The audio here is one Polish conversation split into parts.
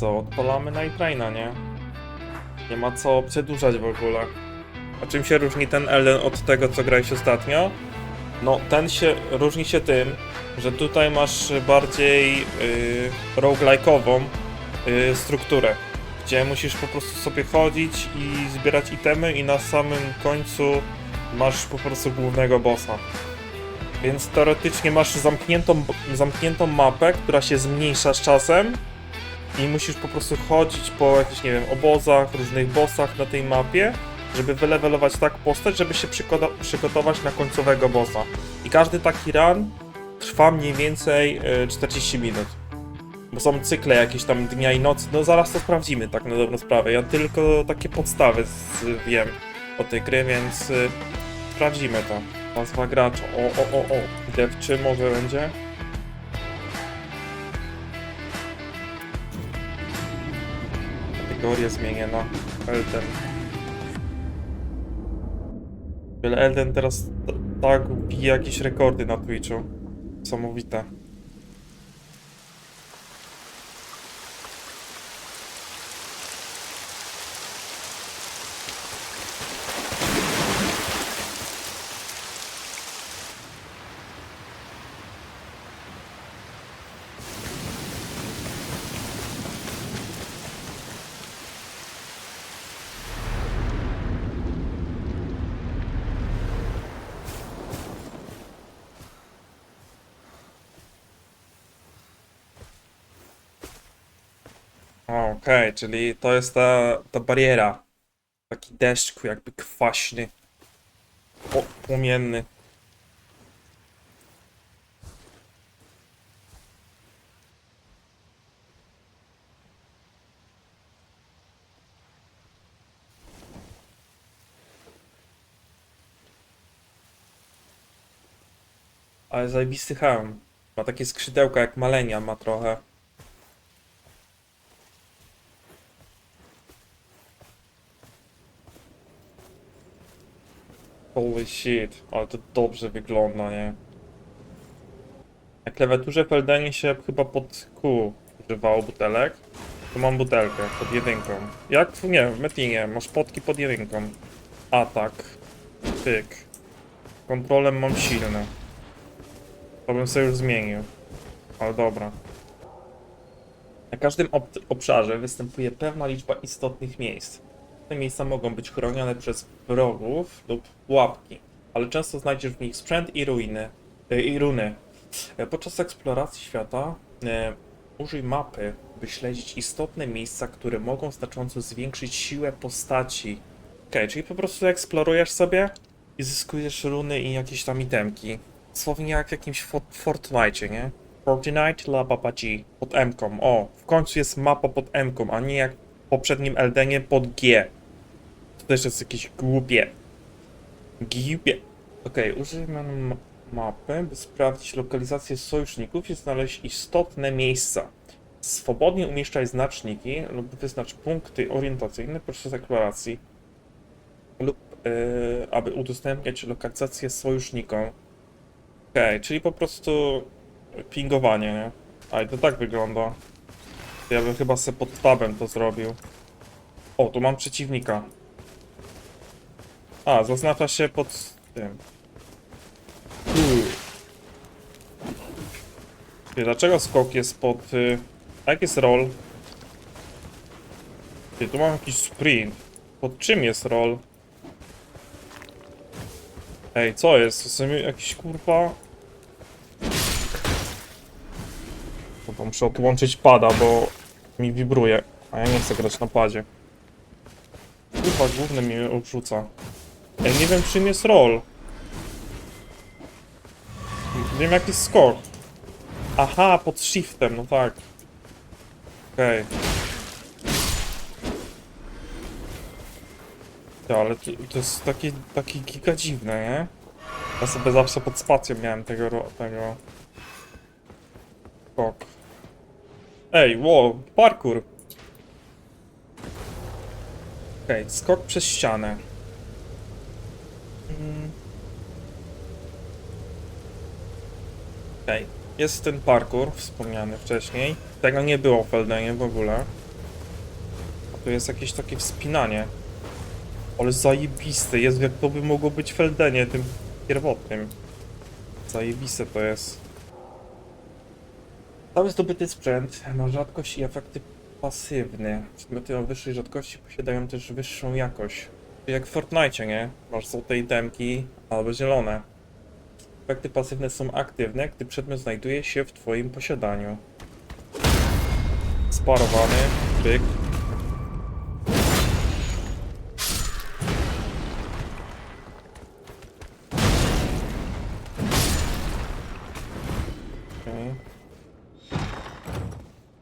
co, odpalamy Night Traina, nie? Nie ma co przedłużać w ogóle. A czym się różni ten Elden od tego, co grałeś ostatnio? No, ten się różni się tym, że tutaj masz bardziej yy, roguelike'ową yy, strukturę, gdzie musisz po prostu sobie chodzić i zbierać itemy i na samym końcu masz po prostu głównego bossa. Więc teoretycznie masz zamkniętą, zamkniętą mapę, która się zmniejsza z czasem i musisz po prostu chodzić po jakichś, nie wiem, obozach, różnych bossach na tej mapie, żeby wylewelować tak postać, żeby się przygotować na końcowego bossa. I każdy taki run trwa mniej więcej y, 40 minut. Bo są cykle jakieś tam dnia i nocy, no zaraz to sprawdzimy tak na dobrą sprawę. Ja tylko takie podstawy z, wiem o tej gry, więc y, sprawdzimy to. Nazwa gracza, o, o, o, o, dev może będzie? Kategorię zmienię na Elden. Wiele Elden teraz tak bije jakieś rekordy na Twitchu. Niesamowite. Okej, czyli to jest ta, ta bariera. Taki deszcz jakby kwaśny. O, płomienny. Ale zajebisty hełm. Ma takie skrzydełka jak malenia ma trochę. Holy shit, ale to dobrze wygląda, nie? Na klawiaturze w Eldenie się chyba pod Q używało butelek. Tu mam butelkę pod jedynką. Jak, w- nie, w Metinie masz potki pod jedynką. Atak. Pyk. Kontrolem mam silny. To bym sobie już zmienił. Ale dobra. Na każdym ob- obszarze występuje pewna liczba istotnych miejsc. Te miejsca mogą być chronione przez wrogów lub pułapki, ale często znajdziesz w nich sprzęt i ruiny, e, i runy. E, Podczas eksploracji świata e, użyj mapy, by śledzić istotne miejsca, które mogą znacząco zwiększyć siłę postaci. Okej, czyli po prostu eksplorujesz sobie i zyskujesz runy i jakieś tam itemki. Słownie jak w jakimś Fort Fortnite, nie? Fortnite La Papaci pod M-ką. O, w końcu jest mapa pod M-ką, a nie jak w poprzednim Eldenie pod G. Też jest jakieś głupie. Głupie. Okej, użyjmy m- mapy, by sprawdzić lokalizację sojuszników i znaleźć istotne miejsca. Swobodnie umieszczaj znaczniki lub wyznacz punkty orientacyjne podczas eksploracji lub yy, aby udostępniać lokalizację sojusznikom. Okej, czyli po prostu pingowanie, nie? A to tak wygląda. Ja bym chyba sobie pod tabem to zrobił. O, tu mam przeciwnika. A, zaznacza się pod tym. Ty, Dlaczego skok jest pod... Y... Jak jest roll? Ty, tu mam jakiś sprint. Pod czym jest roll? Ej, co jest? To są jakiś kurwa... Dobra, muszę odłączyć pada, bo mi wibruje. A ja nie chcę grać na padzie. Kurwa, główny mi odrzuca. Ja nie wiem czym jest roll. Wiem jaki skok. Aha, pod shiftem, no tak. Okej. Ja, ale to, to jest takie, takie giga dziwne, nie? Ja sobie zawsze pod spacją miałem tego, tego... Skok. Ej, wow, parkour! Okej, skok przez ścianę. Mm. Okej, jest ten parkour wspomniany wcześniej. Tego nie było w Eldenie w ogóle. To jest jakieś takie wspinanie. Ale zajebiste, jest jak to by mogło być w Feldenie, tym pierwotnym. Zajebiste to jest. Cały zdobyty sprzęt ma rzadkość i efekty pasywne. Przedmioty o wyższej rzadkości posiadają też wyższą jakość. Jak w Fortnite, nie? Masz złote itemki albo zielone. Efekty pasywne są aktywne, gdy przedmiot znajduje się w twoim posiadaniu. Sparowany, byk. Okej.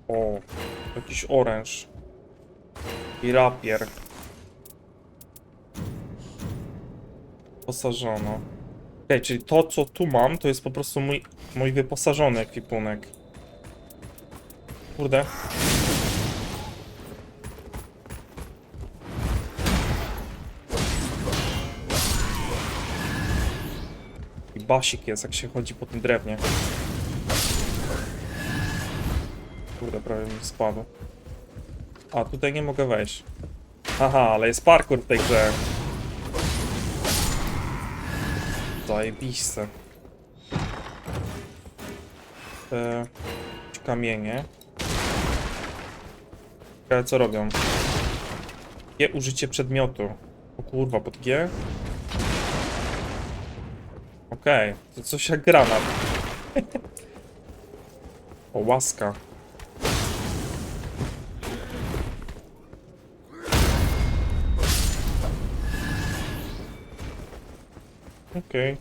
O, jakiś oręż. I rapier. Wyposażono. Okej, czyli to co tu mam, to jest po prostu mój, mój wyposażony ekwipunek. Kurde. I basik jest, jak się chodzi po tym drewnie. Kurde, prawie mi spadł. A, tutaj nie mogę wejść. Haha, ale jest parkour w tej grze. Zajebiste. Te kamienie. Ciekawe co robią. G użycie przedmiotu. O kurwa, pod G? Okej, to coś jak granat. o, łaska. Okej.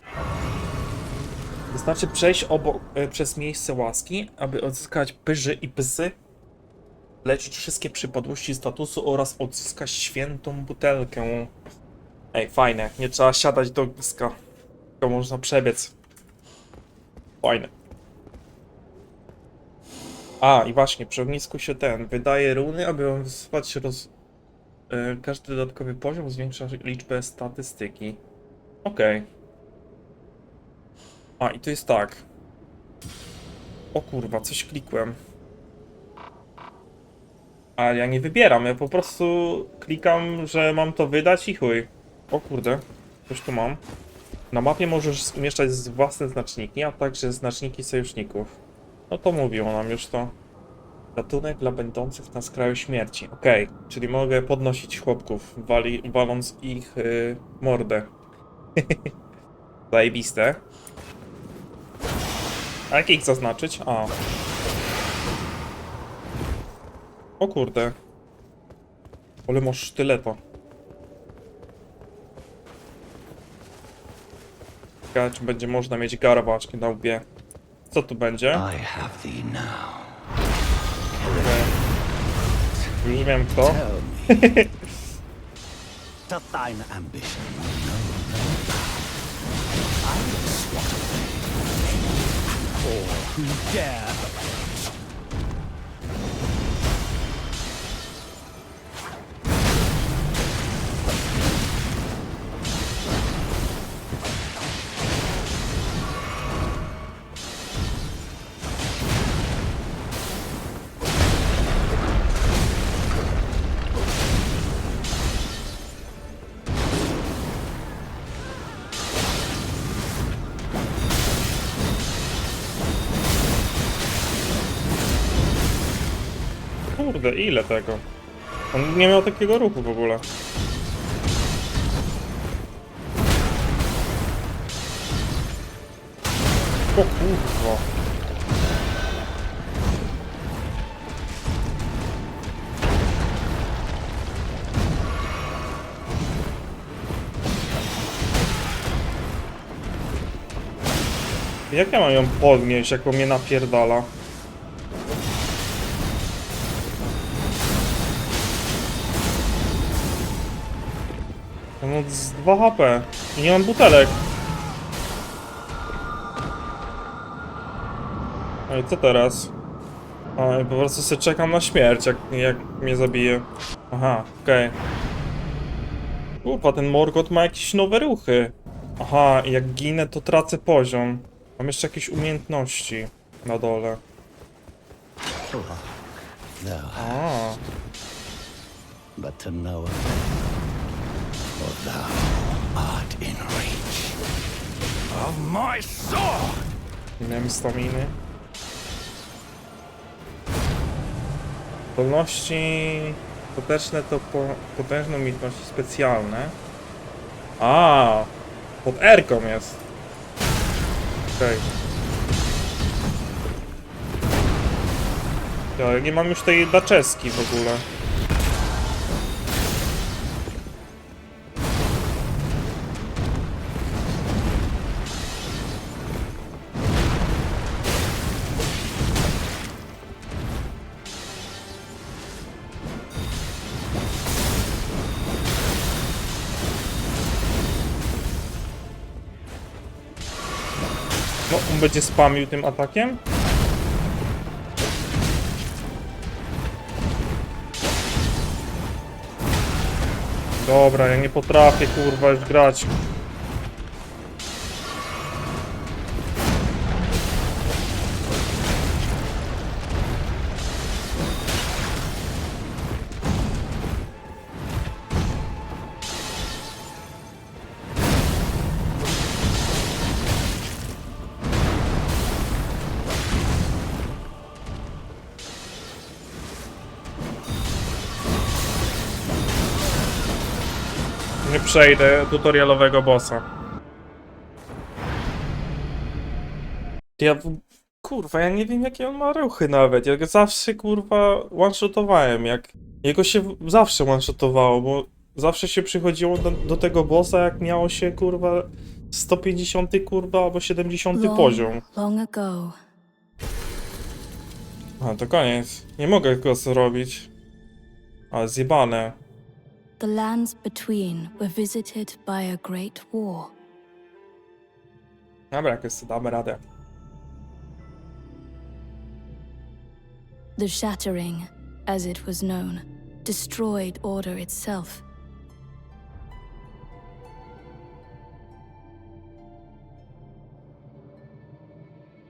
Wystarczy przejść obok, e, przez miejsce łaski, aby odzyskać pyży i psy, leczyć wszystkie przypadłości statusu oraz odzyskać świętą butelkę. Ej, fajne. Nie trzeba siadać do ogniska. Tylko można przebiec. Fajne. A, i właśnie, przy ognisku się ten wydaje runy, aby wysypać roz... e, każdy dodatkowy poziom zwiększa liczbę statystyki. Okej. A, i to jest tak. O kurwa, coś klikłem. Ale ja nie wybieram, ja po prostu klikam, że mam to wydać i chuj. O kurde, coś tu mam. Na mapie możesz umieszczać własne znaczniki, a także znaczniki sojuszników. No to mówiło nam już to. Ratunek dla będących na skraju śmierci. Okej, czyli mogę podnosić chłopków, wali, waląc ich yy, mordę. Zajebiste. A jak ich zaznaczyć? A. O kurde. Ale masz sztyleta. Ciekawe, czy będzie można mieć garbaczki na łbie. Co tu będzie? I have thee now. Okej. Już wiem kto. Tell me. Doth thine ambition I will slaughter all who dare Kurde, ile tego? On nie miał takiego ruchu w ogóle. O kurwa. Jak ja mam ją podnieść, jak mnie napierdala? Z 2 HP i nie mam butelek. No i co teraz? I po prostu sobie czekam na śmierć, jak, jak mnie zabije. Aha, okej. Kurwa, ten Morgot ma jakieś nowe ruchy. Aha, i jak ginę, to tracę poziom. Mam jeszcze jakieś umiejętności na dole. Thou A. to no for thou art in reach of my sword. Nie miałem staminy. Potężne to po, potężne umiejętności specjalne. A, pod R-ką jest. Okej. Ja nie mam już tej daczeski w ogóle. Będzie spamił tym atakiem? Dobra, ja nie potrafię kurwa już grać. Przejdę tutorialowego bossa. Ja. Kurwa, ja nie wiem jakie on ma ruchy nawet. Ja go zawsze kurwa one-shotowałem. Jak. Jego się zawsze one-shotowało, bo zawsze się przychodziło do, do tego bossa, jak miało się kurwa 150 kurwa albo 70 poziom. long ago, A to koniec. Nie mogę go zrobić. Ale zjebane. The lands between were visited by a great war. Dobra, jakoś sobie damy radę. The Shattering, as it was known, destroyed order itself.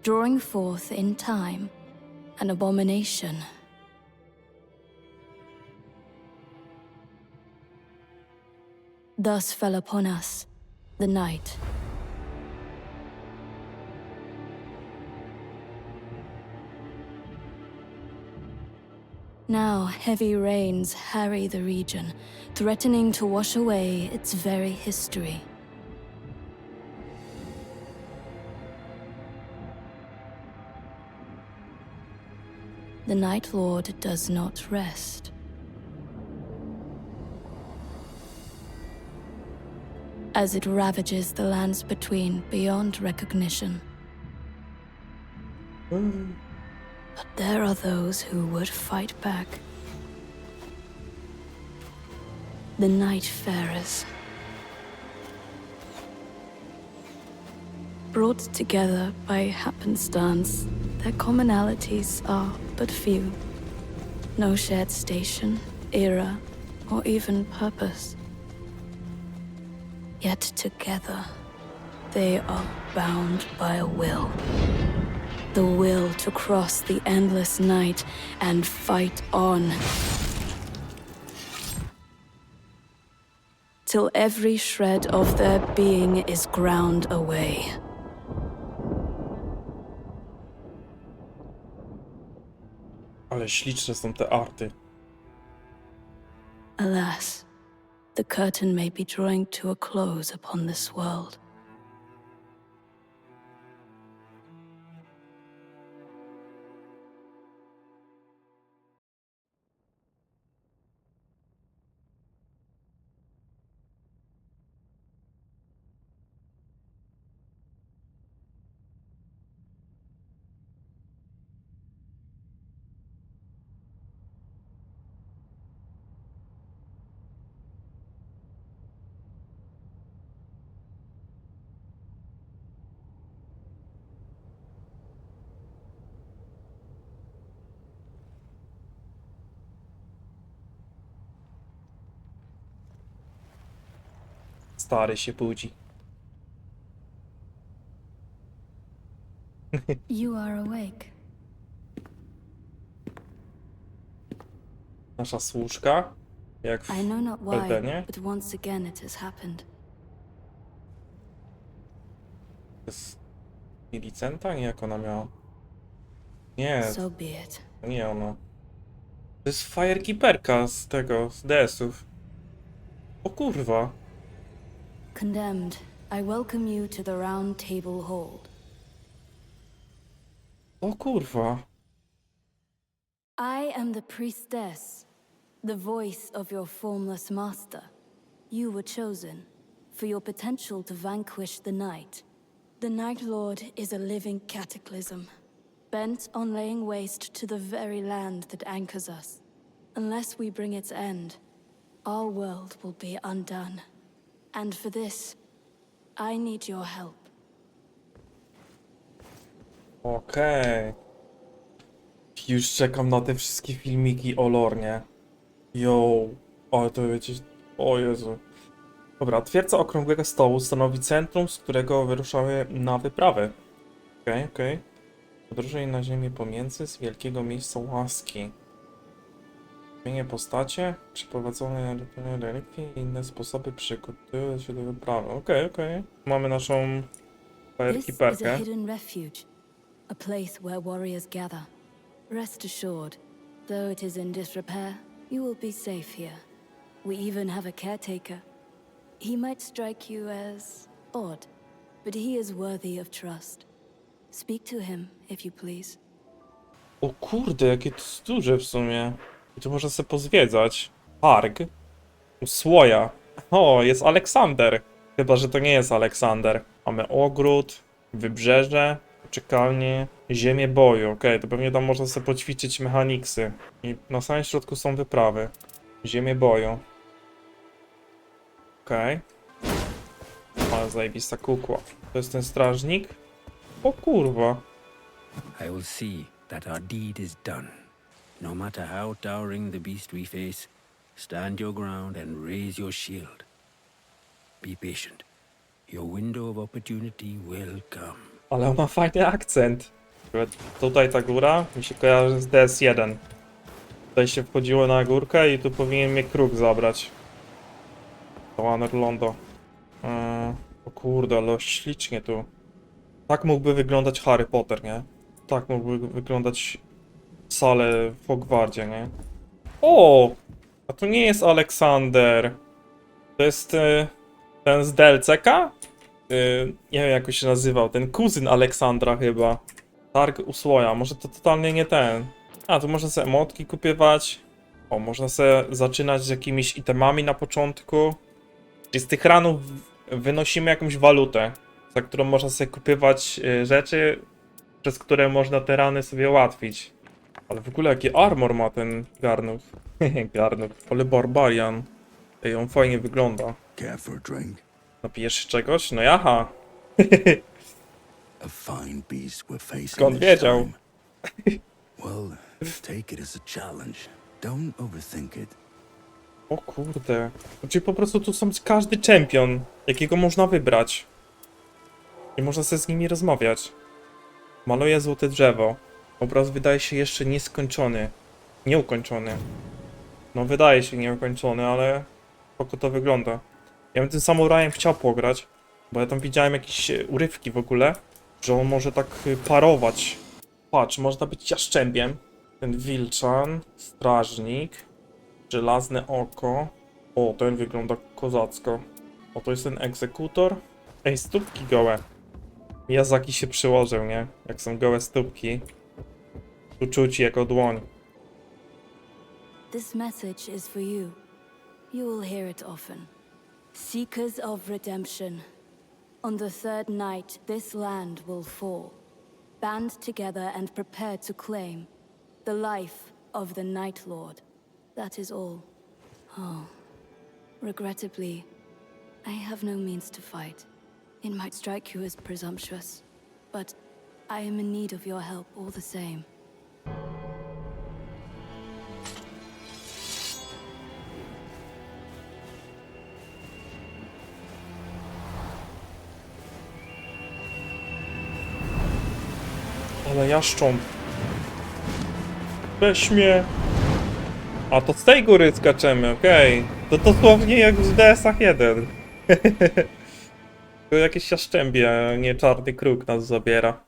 Drawing forth in time an abomination. Thus fell upon us the night. Now, heavy rains harry the region, threatening to wash away its very history. The Night Lord does not rest. As it ravages the lands between beyond recognition. But there are those who would fight back. The Nightfarers. Brought together by happenstance, their commonalities are but few. No shared station, era, or even purpose. Yet together, they are bound by a will the will to cross the endless night and fight on. Till every shred of their being is ground away. Ale śliczne są te arty. Alas, the curtain may be drawing to a close upon this world. Stary się budzi. You are awake. Nasza służka. Jak w I know not why, Eldenie? but once again it has happened. Milicenta? Nie, jak ona miała. Nie, So be it. to nie ona. To jest Firekeeperka z tego, z DS-ów. O kurwa. Condemned, I welcome you to the Round Table Hold. O kurwa. I am the priestess, the voice of your formless master. You were chosen for your potential to vanquish the night. The Night Lord is a living cataclysm, bent on laying waste to the very land that anchors us. Unless we bring its end, our world will be undone. And for this, I need your help. Okej. Już czekam na te wszystkie filmiki o Lornie. Yo, ale to wiecie, o Jezu. Dobra, twierdza okrągłego stołu stanowi centrum, z którego wyruszały na wyprawę. Okej, okej. Podróżuj na ziemię pomiędzy z wielkiego miejsca łaski. Zmienię postacie, przeprowadzone relikwie i inne sposoby przygotują się do wyprawy. Okej, okej. Mamy naszą fajerkiperkę. a place where warriors gather. Rest assured, though it is in disrepair, you will be safe here. We even have a caretaker. He might strike you as odd, but he is worthy of trust. Speak to him, if you please. O kurde, jakie to duże w sumie. I tu można sobie pozwiedzać. Park. U Słoja. O, jest Aleksander. Chyba, że to nie jest Aleksander. Mamy ogród, wybrzeże, poczekalnie, ziemię boju. Okej, to pewnie tam można sobie poćwiczyć mechaniksy. I na samym środku są wyprawy. Ziemię boju. Okej. Ale zajebista kukła. To jest ten strażnik? O kurwa. I will see that our deed is done. No matter how towering the beast we face, stand your ground and raise your shield. Be patient. Your window of opportunity will come. Ale on ma fajny akcent. Tutaj ta góra mi się kojarzy z DS1. Tutaj się wchodziło na górkę i tu powinien mnie kruk zabrać. To One Londo. Eee, o kurde, ale ślicznie tu. Tak mógłby wyglądać Harry Potter, nie? Tak mógłby wyglądać sale w Hogwardzie, nie? O! A to nie jest Aleksander. To jest e, ten z DLCK? Yy, nie wiem jak on się nazywał, ten kuzyn Aleksandra chyba. Targ Usłoja, może to totalnie nie ten. A, tu można sobie emotki kupywać. O, można sobie zaczynać z jakimiś itemami na początku. Czyli z tych ranów wynosimy jakąś walutę, za którą można sobie kupywać yy, rzeczy, przez które można te rany sobie ułatwić. Ale w ogóle jaki armor ma ten garnów. garnów. Ale barbarian. Ej, on fajnie wygląda. Care for a drink? Napijesz się czegoś? No jaha. A fine beast we're facing Skąd wiedział? Well, take it as a challenge. Don't overthink it. O kurde. Czyli po prostu tu są każdy czempion, jakiego można wybrać. I można sobie z nimi rozmawiać. Maluje złote drzewo. Obraz wydaje się jeszcze nieskończony. Nieukończony. No wydaje się nieukończony, ale spoko to wygląda. Ja bym tym samurajem chciał pograć, bo ja tam widziałem jakieś e, urywki w ogóle, że on może tak y, parować. Patrz, można być jaszczębiem. Ten wilczan, strażnik, żelazne oko. O, ten wygląda kozacko. O, to jest ten egzekutor. Ej, stópki gołe. Yazaki się przyłożył, nie? Jak są gołe stópki. Dłoń. This message is for you. You will hear it often. Seekers of redemption. On the third night, this land will fall. Band together and prepare to claim the life of the Night Lord. That is all. Oh. Regrettably, I have no means to fight. It might strike you as presumptuous, but I am in need of your help all the same. Jaszcząb. Weź mnie. A to z tej góry skaczemy, okej. To dosłownie jak w DS-ach 1. to jakieś jaszczębie, nie czarny kruk nas zabiera.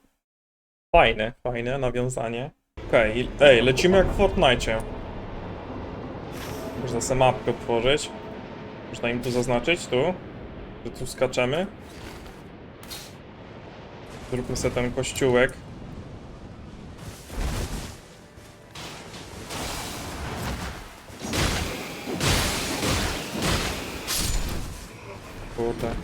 Fajne, fajne nawiązanie. Okej, ej, lecimy jak w Fortnite. Można sobie mapkę otworzyć. Można im tu zaznaczyć, tu. Że tu skaczemy. Zróbmy sobie ten kościółek. Kurde.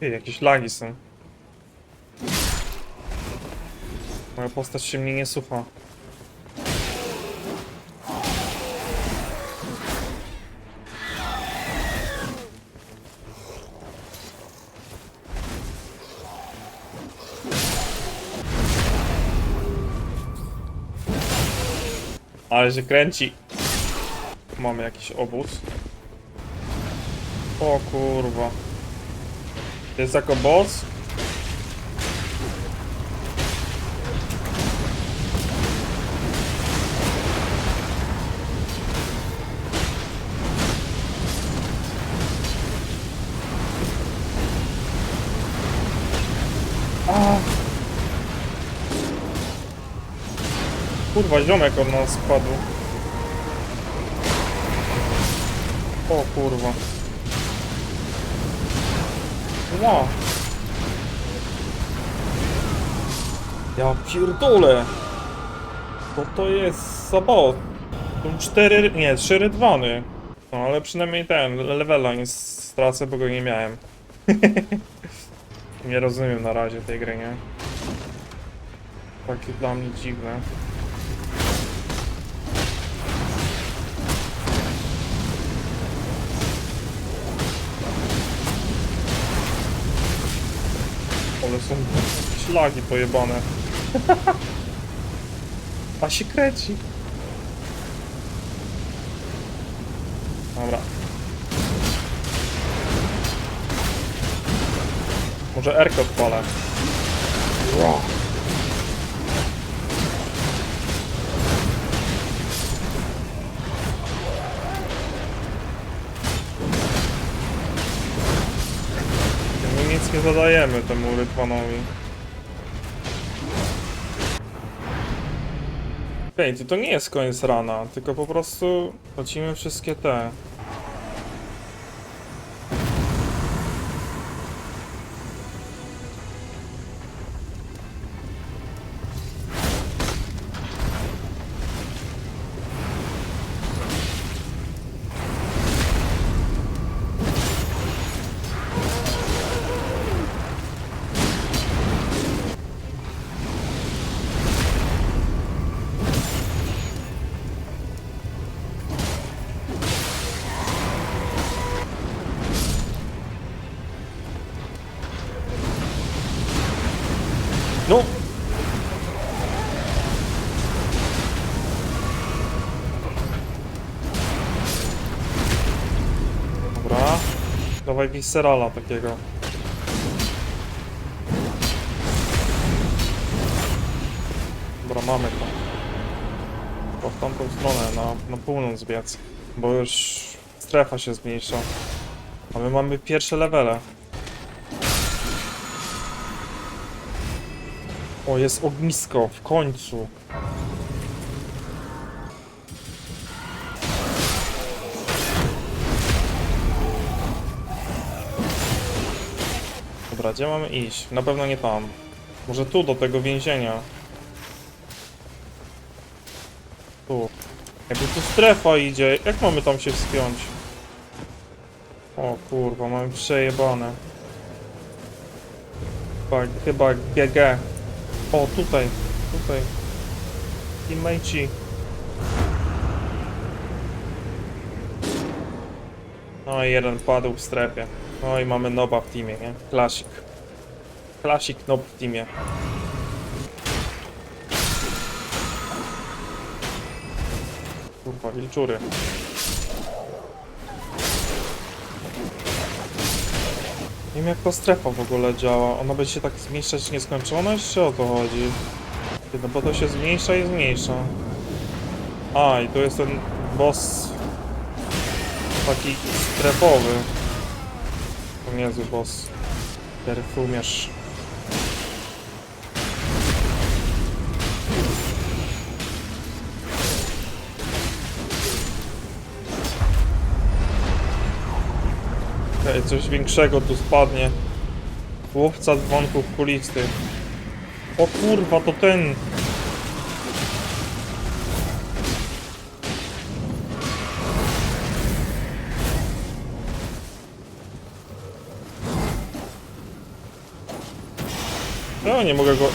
Ty, jakieś lagi są. Moja postać się mnie nie słucha. Ale się kręci. Mamy jakiś obóz. O kurwa. Jest jako boss? Kurwa, ziomek od nas spadł. O kurwa. Ła. Ja pierdolę. Co to jest za bot? Tu cztery, nie, trzy rydwany. No ale przynajmniej ten, levela nie stracę, bo go nie miałem. nie rozumiem na razie tej gry, nie? Takie dla mnie dziwne. Ale są ślagi pojebane. A się kręci. Dobra. Może Erkę odpalę. Ła. Nie zadajemy temu Rytwanowi. Okej, to, nie jest koniec rana, tylko po prostu tracimy wszystkie te. Dawaj Viscerala takiego. Dobra, mamy to. Chyba w tamtą stronę, na, na północ biec. Bo już strefa się zmniejsza. A my mamy pierwsze levele. O, jest ognisko, w końcu. Dobra, gdzie mamy iść? Na pewno nie tam. Może tu, do tego więzienia. Tu. Jakby tu strefa idzie, jak mamy tam się wspiąć? O kurwa, mamy przejebane. Chyba, chyba GG. O, tutaj, tutaj. Teammateci. No i jeden padł w strefie. No i mamy noba w teamie, nie? Klasik. Klasik nob w teamie. Kurwa, wilczury. Nie wiem jak ta strefa w ogóle działa. Ona będzie się tak zmniejszać nieskończoność, czy o to chodzi? No bo to się zmniejsza i zmniejsza. A, i tu jest ten boss taki strefowy. Niezły boss. Perfumiarz. Okej, coś większego tu spadnie. Łowca dzwonków kulistych. O kurwa, to ten. Nie mogę go...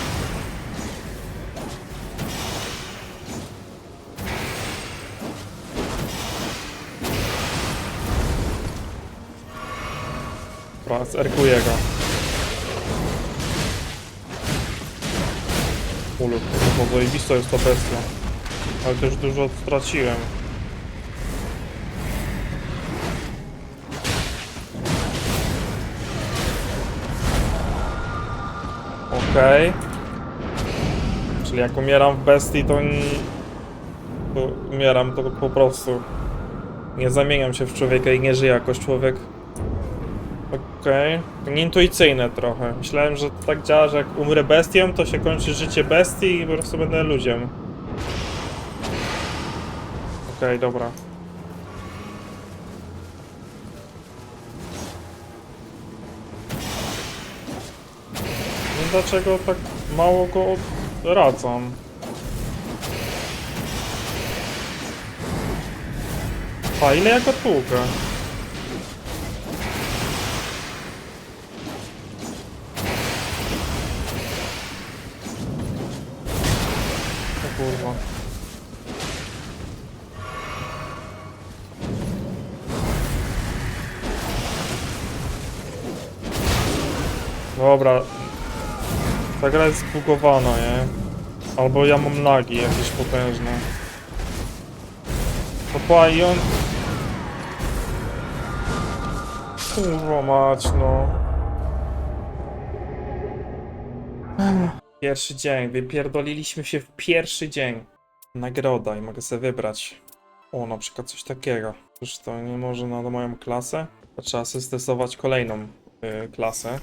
Zerkuję go. Ulu, kurwa, zajebista jest ta bestia. Ale też dużo straciłem. Okej. Czyli jak umieram w bestii, to, to umieram to po prostu. Nie zamieniam się w człowieka i nie żyję jako człowiek. Okej. Nieintuicyjne trochę. Myślałem, że to tak działa, że jak umrę bestią, to się kończy życie bestii i po prostu będę ludziem. Okej, dobra. Dlaczego tak mało go odradzam? A ile ja go tłukę? O kurwa. Dobra. Ta gra jest zbugowana, nie? Albo ja mam nagi jakieś potężne. Opa, i on... Kurwa mać, no. Pierwszy dzień, wypierdoliliśmy się w pierwszy dzień. Nagroda i mogę sobie wybrać. O, na przykład coś takiego. Już to nie może na moją klasę. To trzeba sobie stosować kolejną y, klasę.